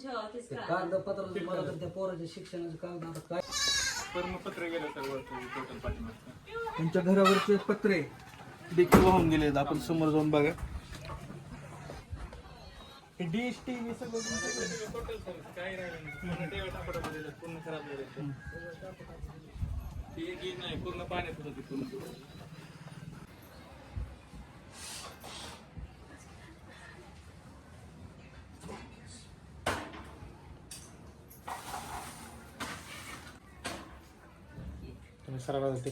ते मला तर त्या पोराच्या शिक्षणाचं कागद आता काय? कर्मपत्र गेलं तर वरती टोटल पाठीमागचं. त्यांच्या घरावरचे पत्रे देखील वाहून गेले आपण समोर जाऊन बघा. डिश टीव्ही सगळं तुमच्याकडे. टोटल सर काही राहिलं नाही. पूर्ण खराब झालेलं ती एक ईद नाही पूर्ण पाण्यात होती पूर्ण. सरावा जाते.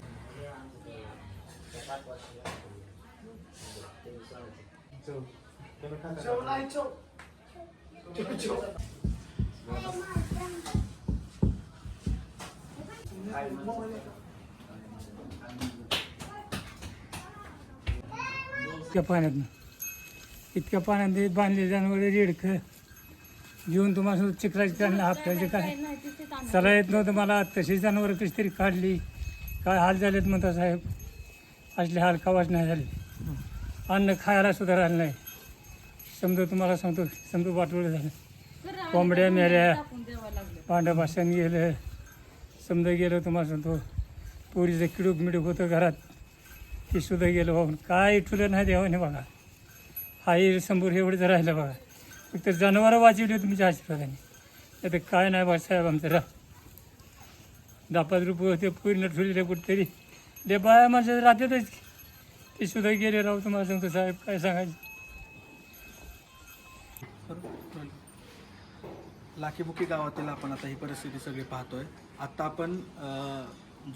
इतक्या पाण्यातनं. इतक्या पाण्यात बांधले जनावर रेडक जीवन तुम्हाला सांगतो चिखलाची त्यांना काय चला येत नव्हतं मला तशी जनावरं कशी तरी काढली. काय हाल झालेत म्हणता साहेब? असले हाल कवाच नाही झाले? अन्न खायला सुद्धा राहिलं नाही. समजा तुम्हाला सांगतो समजू वाटवलं झालं. कोंबड्या मेल्या पांढरं भाषण गेलं. समजा गेलं तुम्हाला सांगतो पोरीचं किडूक मिडूक होतं घरात. ते सुद्धा गेलं वाहून काय ठुलं नाही देवाने बघा. आई समोर एवढं जर राहिलं बघा. फक्त जनावरं वाचवली तुमच्या आशीर्वादाने. आता काय नाही बा साहेब आमचं. रा दहा पाच रुपये होते पूर्ण ठुलेले कुठेतरी ले बाया माझ्या राहतातच ते सुद्धा गेले राहू तुम्हाला सांगतो साहेब काय सांगायचं. लाखीबुकी गावातील आपण आता ही परिस्थिती सगळी पाहतोय. आता आपण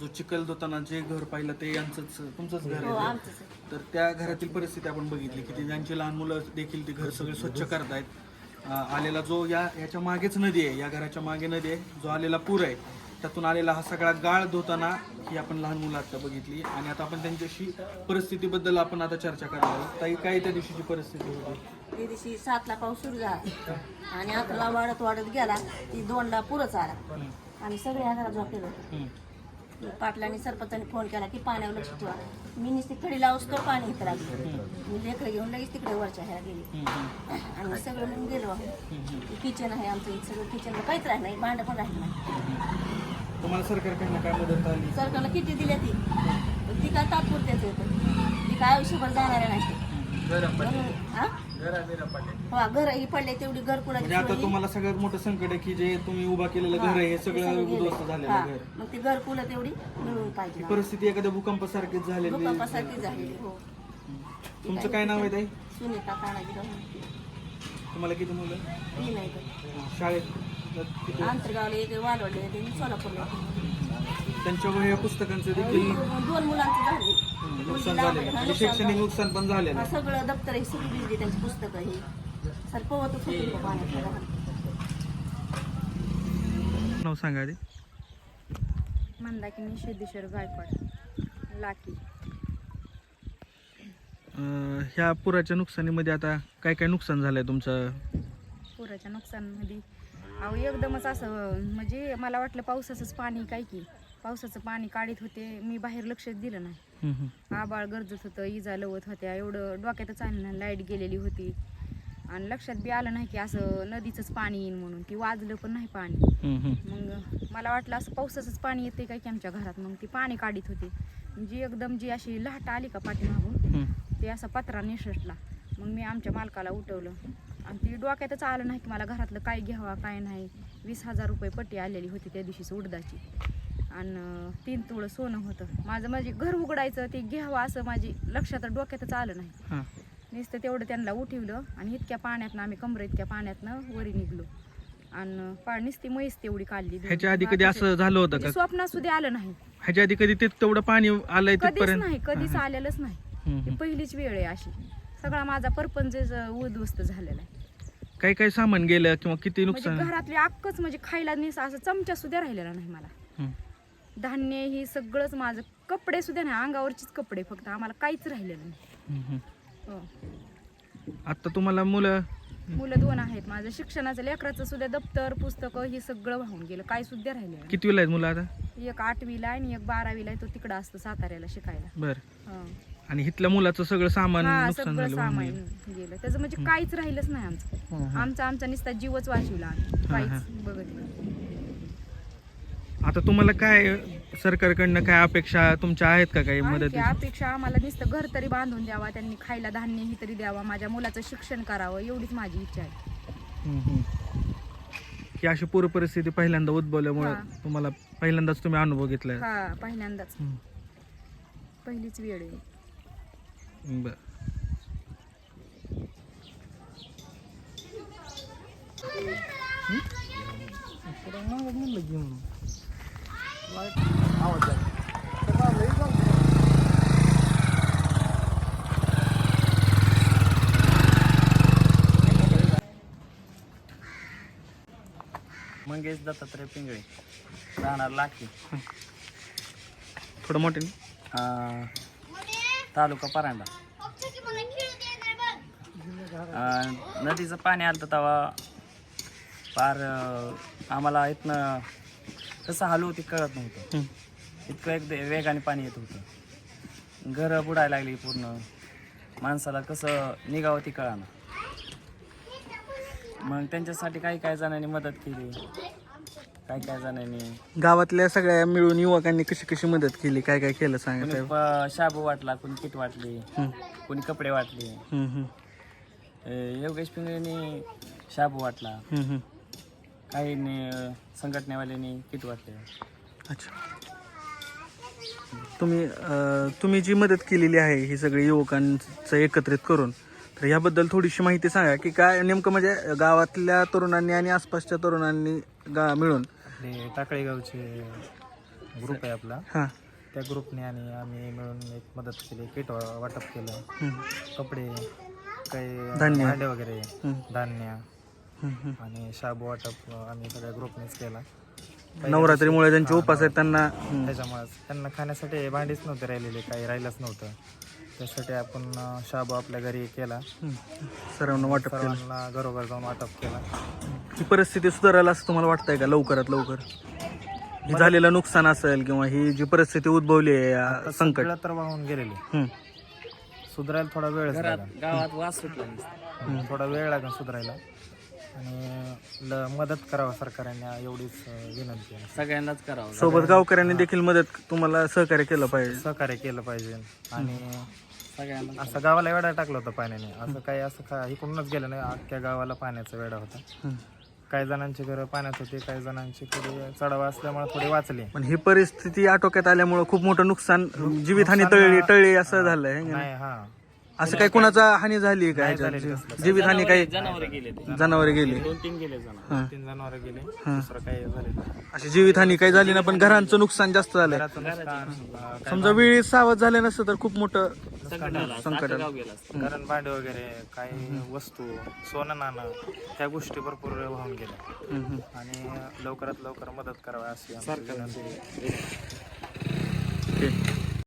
जो चिखल धुताना जे घर पाहिलं ते यांचंच तुमचंच घर हो आहे आमचंच आहे. तर त्या घरातील परिस्थिती आपण बघितली की ती ज्यांची लहान मुलं देखील ती घर सगळे स्वच्छ करतायत. आलेला जो या याच्या मागेच नदी आहे या घराच्या मागे नदी आहे. जो आलेला पूर आहे त्यातून आलेला हा सगळा गाळ धुताना ही आपण लहान मुलं आता बघितली. आणि आता आपण त्यांच्याशी परिस्थितीबद्दल आपण आता चर्चा करणार आहोत. ताई काय त्या दिवशीची परिस्थिती होती? त्या दिवशी सातला पाऊस सुरू झाला. आणि अकराला वाढत वाढत गेला ती दोनला पुरच आला आणि सगळे घरात झोपलेलं होतं. पाटलांनी सरपंचाने फोन केला की पाण्यावर लक्ष ठेवा. मी नुसती खडी लावूस तर पाणी इथं लागली मी लेकरं घेऊन लगेच तिकडे वरच्या ह्या गेली. आणि सगळं मग गेलो. किचन आहे आमचं इथं सगळं किचनला काहीच राहिलं नाही भांडं पण राहिलं नाही. तुम्हाला सरकारकडनं काय मदत आली? सरकारला किती दिल्या ती? ती काय तात्पुरत्याच येतं ती. काय आयुष्यभर जाणार नाही हा? हा घर ही पडले तेवढी घर म्हणजे आता तुम्हाला सगळ्यात मोठं संकट आहे की जे तुम्ही उभा केलेलं घर आहे हे सगळं उद्ध्वस्त झालेलं घर. मग ती घरकुलं तेवढी मिळून पाहिजे परिस्थिती एखाद्या भूकंपासारखीच झालेली. भूकंपासारखी झालेली हो. तुमचं काय नाव आहे ताई? सुनीता तानाजी तुम्हाला किती मुलं ती नाही शाळेत? किती? आंतरगावला एक वालवडले ते सोलापूरला. त्यांच्या वह्या पुस्तकांचं देखील? दोन मुलांचं झाले. नुकसान झालेलं. आहे. म्हणजे शैक्षणिक नुकसान पण झालेलं. आहे. सगळं दप्तर हे सगळी भिजली त्यांची पुस्तकं हे होती पाण्यात नाव सांगा आधी. मंदाकिनी सिद्धेश्वर गायकवाड लाकी. अं, ह्या पुराच्या नुकसानीमध्ये आता काय काय नुकसान झालंय तुमचं? पुराच्या नुकसानमध्ये अहो एकदमच असं म्हणजे मला वाटलं पावसाचंच पाणी काय की पावसाचं पाणी काढीत होते मी बाहेर लक्षच दिलं नाही. हम्म, हम्म. आबाळ गरजत होतं इजा लवत होत्या एवढं डोक्यातच नाही लाइट गेलेली होती. आणि लक्षात बी आलं नाही की असं नदीचंच पाणी येईन म्हणून ती वाजलं पण नाही पाणी. मग मला वाटलं असं पावसाचंच पाणी येते काय की आमच्या घरात. मग ती पाणी काढीत होते. जी एकदम जी अशी लाट आली का पाठीमागून. ते असा पत्रा निसटला. मग मी आमच्या मालकाला उठवलं. आणि ती डोक्यातच आलं नाही की मला घरातलं काय घ्यावा काय नाही. वीस हजार रुपये पट्टी आलेली होती त्या दिवशीच उडदाची. आणि तीन तुळं सोनं होतं. माझं माझे घर उघडायचं ते घ्यावं असं माझी लक्षात डोक्यातच आलं नाही. नुसतं तेवढं त्यांना उठवलं आणि इतक्या पाण्यातनं आम्ही कमर इतक्या पाण्यातनं वरी निघलो. आणि पा नुसती म्हैस तेवढी काढली ह्याच्या आधी कधी असं झालं होतं का? स्वप्नात सुद्धा आलं नाही. ह्याच्या आधी कधी ते तेवढं पाणी आलंय कधीच तिथपर्यंत? नाही कधीच आलेलंच नाही. ही. पहिलीच वेळ आहे अशी. सगळा माझा परपंच उद्ध्वस्त झालेला आहे. काय काय सामान गेलं किंवा किती म्हणजे नुकसान? घरातली अक्कच म्हणजे खायला निस असं चमचा सुद्धा राहिलेला नाही मला. हम्म. धान्य ही सगळंच माझं कपडे सुद्धा नाही अंगावरचीच कपडे फक्त आम्हाला काहीच राहिलेलं नाही. हम्म, हम्म. हो. आता तुम्हाला मुलं? मुलं दोन आहेत. माझं शिक्षणाचं लेकराचं सुद्धा दप्तर पुस्तकं हे सगळं वाहून गेलं. काय सुद्धा राहिलेलं नाही. कितवीला आहेत मुलं आता? एक आठवीला आहे आणि एक बारावीला आहे. तो तिकडं असतो साताऱ्याला शिकायला. बर. हं. आणि इथल्या मुलाचं सगळं सामान हा नुकसान सगळं झालं वाहून सामान गेलं. गेलं. त्याचं म्हणजे काहीच राहिलंच नाही आमचं. आमचा आमचा नुसता जीवच वाचविला आम्ही. काहीच बघत नाही. आता तुम्हाला काय सरकारकडनं काय अपेक्षा तुमच्या आहेत का काही मदत अपेक्षा आम्हाला नुसतं घर तरी बांधून द्यावा त्यांनी खायला धान्यही तरी द्यावा माझ्या मुलाचं शिक्षण करावं एवढीच माझी इच्छा आहे. की अशी पूर परिस्थिती पहिल्यांदा उद्भवल्यामुळे हा. तुम्हाला पहिल्यांदाच तुम्ही अनुभव घेतलाय? हा पहिल्यांदाच. हम्म. पहिलीच वेळ आहे. बर. मंगेश दत्तात्रय पिंगळे. राहणार लाखी. थोडं मोठे अं, तालुका परांडा. अं, नदीचं पाणी आलं तेव्हा पार अं, आम्हाला इथनं कसं हलवू ते कळत नव्हतं. इतकं एक वेगाने पाणी येत होतं. घरं बुडायला लागली पूर्ण. माणसाला कसं निघावं ती कळानं. मग त्यांच्यासाठी काही काही जणांनी मदत केली? काही काही जणांनी गावातल्या सगळ्या मिळून युवकांनी कशी कशी मदत केली? काय काय केलं सांगा कोणी साहेब? प- शाबू वाटला कोणी किट वाटली हम्म. कोणी कपडे वाटले? योगेश पिंगळेनी शाबू वाटला. अ, संघटनेवाल्यांनी किट वाटले. अच्छा. तुम्ही अं, तुम्ही जी मदत केलेली आहे ही सगळी युवकांचं एकत्रित करून तर याबद्दल थोडीशी माहिती सांगा की काय नेमकं म्हणजे गावातल्या तरुणांनी आणि आसपासच्या तरुणांनी गा मिळून आपले टाकळी गावचे ग्रुप आहे आपला. हां. त्या ग्रुपने आणि आम्ही मिळून एक मदत केली किट वा- वाटप केलं. कपडे काही धान्य. भांडे वगैरे धान्य. आणि शाबू वाटप आम्ही सगळ्या ग्रुपनेच केला. नवरात्रीमुळे त्यांचे उपास आहेत त्यांना. हम्म, त्याच्यामुळे त्यांना खाण्यासाठी भांडीच नव्हते राहिलेले काही राहिलंच नव्हतं. त्यासाठी आपण अं, शाबू आपल्या घरी केला. सर्वांना वाटप केलं. सर्वांना घरोघर जाऊन वाटप केला. ही परिस्थिती सुधारायला असं तुम्हाला वाटतंय का लवकरात लवकर? हे झालेलं नुकसान असेल किंवा ही जी परिस्थिती उद्भवली आहे या संकट सगळं तर वाहून गेलेले. हम्म, सुधारायला थोडा लागला. गावात वास सुटला नुसता. थोडा वेळ लागेल सुधारायला. आणि ल मदत करावं सरकारने एवढीच अं, विनंती आहे. सगळ्यांनाच करावं. सोबत गावकऱ्यांनी देखील मदत तुम्हाला सहकार्य केलं पाहिजे. सहकार्य केलं पाहिजे. आणि सगळ्यांना असं गावाला वेढा टाकला होता पाण्याने. असं काही असं का इकडूनच गेलं नाही अख्ख्या गावाला पाण्याचा वेढा होता. काही जणांची घरं पाण्यात होती काही जणांची थोडी चढावा असल्यामुळे थोडी वाचली. पण ही परिस्थिती आटोक्यात आल्यामुळे खूप मोठं नुकसान जीवितहानी तळली टळली असं झालंय? नाही हा. असं काही कुणाचा हानी झाली काय झालेली कसलं. जीवितहानी काही जनावर गेले जनावरे गेली दोन तीन गेले जनावर हा. तीन जनावर गेले दुसरं काही झालेलं अशी जीवितहानी काही झाली ना पण घरांचं नुकसान जास्त झालंय घराचं नुकसान, अं, काय समजा वेळी सावध झालं नसतं तर खूप मोठं संकट आलं असतं. संकट अख्खं आलं. गाव गेलं असतं. कारण भांडे वगैरे काही वस्तू सोनं नाणं त्या गोष्टी भरपूर वाहून गेल्या हम्म, हम्म. आणि लवकरात लवकर मदत करावी अशी आमची विनंती आहे. ठीक.